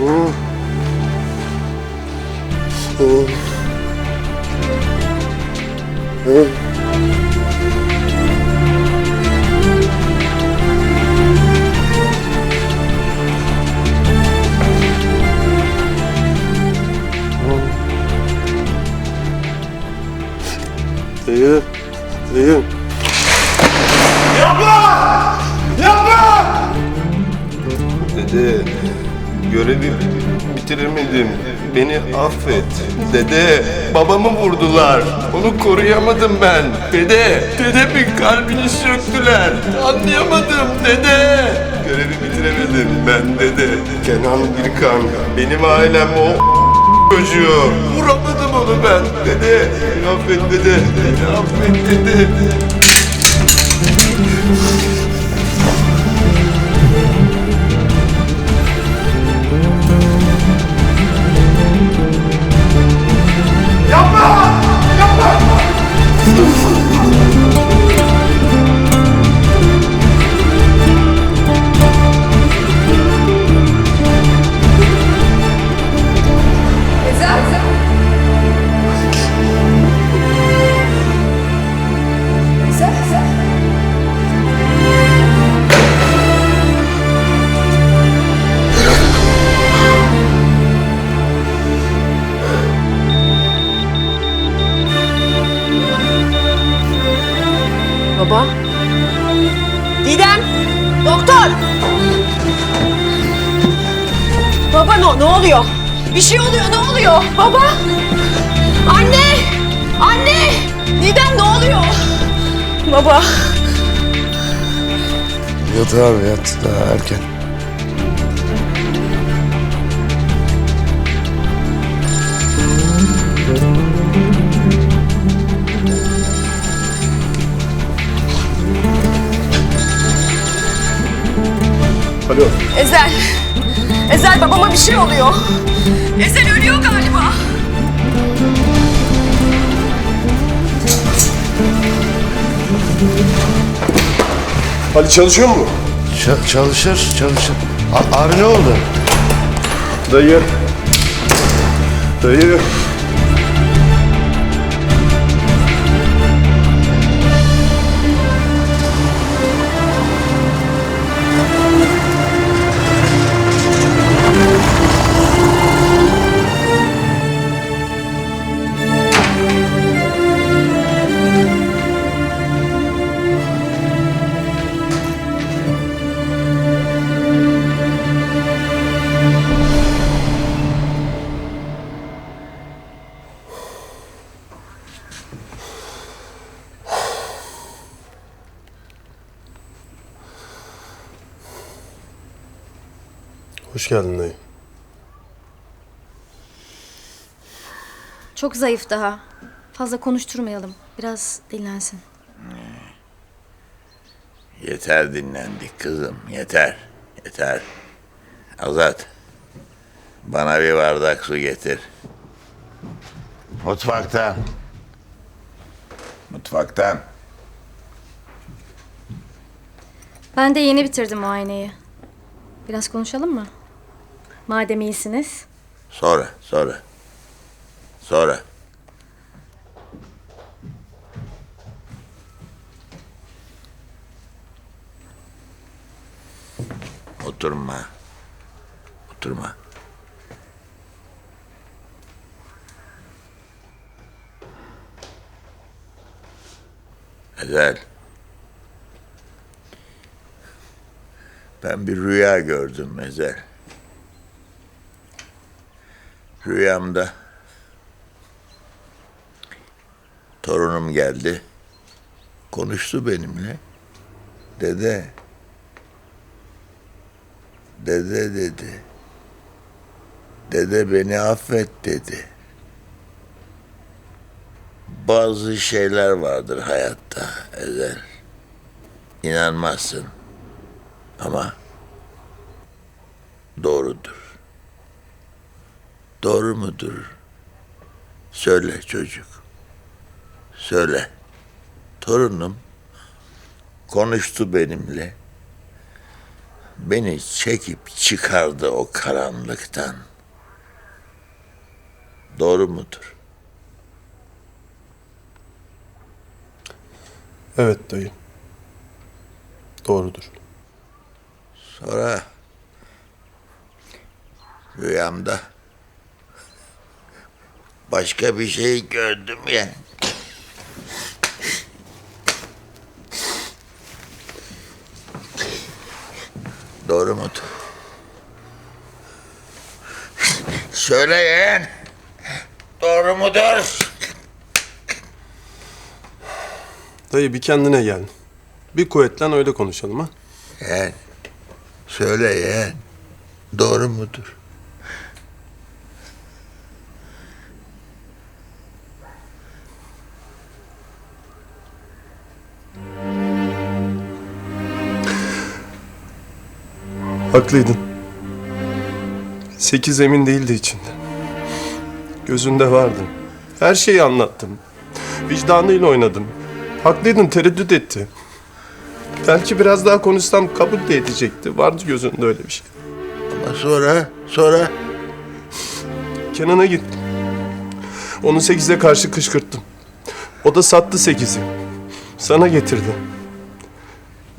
嗯嗯嗯嗯。对。Dede, babamı vurdular. Onu koruyamadım ben. Dede, dedemin kalbini söktüler. Anlayamadım dede. Görevi bitiremedim ben dede. Kenan Birkan, benim ailem o çocuğu. Vuramadım onu ben. Dede, beni affet dede. Beni affet dede. Baba. Didem. Doktor. Baba ne, ne oluyor? Bir şey oluyor ne oluyor? Baba. Anne. Anne. Didem ne oluyor? Baba. Yat abi yat daha erken. Alo. Ezel. Ezel babama bir şey oluyor. Ezel ölüyor galiba. Ali çalışıyor mu? Ç- çalışır, çalışır. A- abi ne oldu? Dayı. Dayı. Hoş geldin dayı. Çok zayıf daha. Fazla konuşturmayalım. Biraz dinlensin. Yeter dinlendik kızım, yeter, yeter. Azat, bana bir bardak su getir. Mutfaktan. Mutfaktan. Ben de yeni bitirdim muayeneyi. Biraz konuşalım mı? Madem iyisiniz. Sonra, sonra. Sonra. Oturma. Oturma. Ezel. Ben bir rüya gördüm Ezel. Rüyamda torunum geldi. Konuştu benimle. Dede. Dede dedi. Dede beni affet dedi. Bazı şeyler vardır hayatta Ezel. İnanmazsın. Ama doğrudur. Doğru mudur? Söyle çocuk. Söyle. Torunum konuştu benimle. Beni çekip çıkardı o karanlıktan. Doğru mudur? Evet dayı. Doğrudur. Sonra rüyamda başka bir şey gördüm ya. Doğru mudur? Söyleyin. Doğru mudur? Dayı bir kendine gel. Bir kuvvetlen öyle konuşalım ha. Yeğen. Söyle yeğen. Doğru mudur? Haklıydın. Sekiz emin değildi içinde. Gözünde vardı. Her şeyi anlattım. Vicdanıyla oynadım. Haklıydın tereddüt etti. Belki biraz daha konuşsam kabul de edecekti. Vardı gözünde öyle bir şey. Ama sonra, sonra Kenan'a gittim. Onu sekize karşı kışkırttım. O da sattı sekizi. Sana getirdi.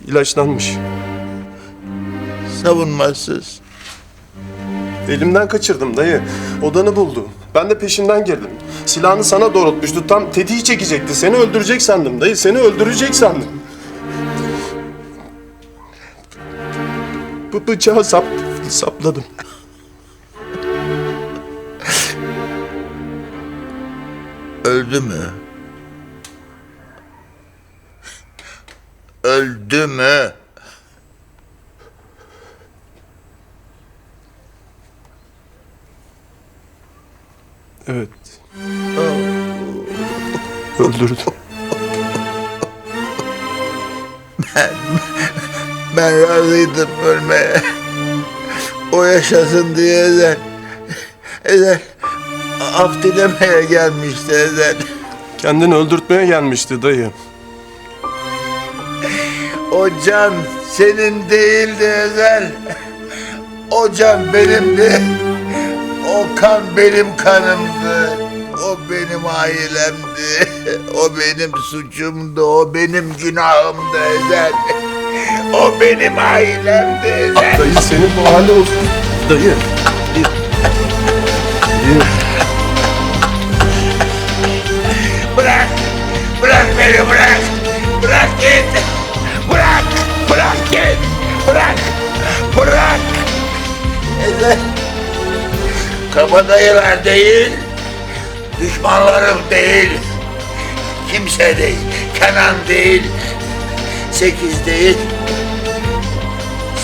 İlaçlanmış. Savunmasız. Elimden kaçırdım dayı. Odanı buldu. Ben de peşinden girdim. Silahını sana doğrultmuştu. Tam tetiği çekecekti. Seni öldürecek sandım dayı. Seni öldürecek sandım. Bu bıçağı sap, sapladım. Öldü mü? Öldü mü? Evet. Öldürdüm. Ben razıydım ölmeye. O yaşasın diye Ezel. Ezel af dilemeye gelmişti Ezel. Kendini öldürtmeye gelmişti dayı. O can senin değildi Ezel. O can benimdi. O kan benim kanımdı. O benim ailemdi. O benim suçumdu. O benim günahımdı Ezel. O benim ailemdi Ezel. Dayı senin bu hali olsun. Dayı. Dayı. Bırak! Bırak beni bırak! Bırak git! Kabadayılar değil, düşmanlarım değil, kimse değil, Kenan değil, sekiz değil.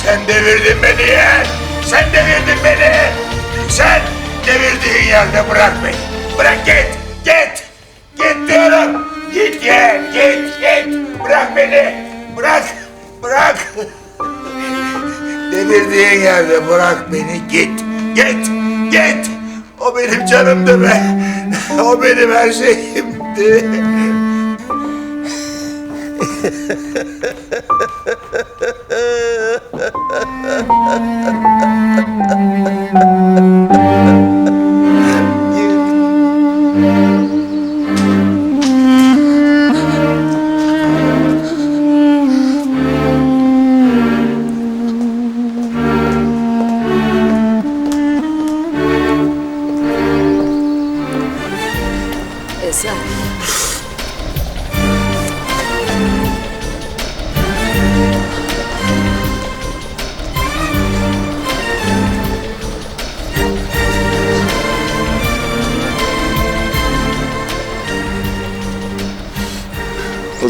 Sen devirdin beni ya! Sen devirdin beni! Sen devirdiğin yerde bırak beni! Bırak git! Git! Git diyorum! Git ya! Git! Git! Bırak beni! Bırak! Bırak! Devirdiğin yerde bırak beni git! Git! Git! O benim canımdı be! O benim her şeyimdi!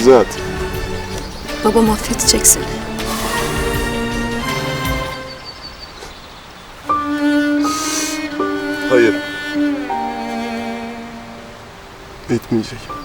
Azat. Babam affedecek seni. Hayır. Etmeyecek.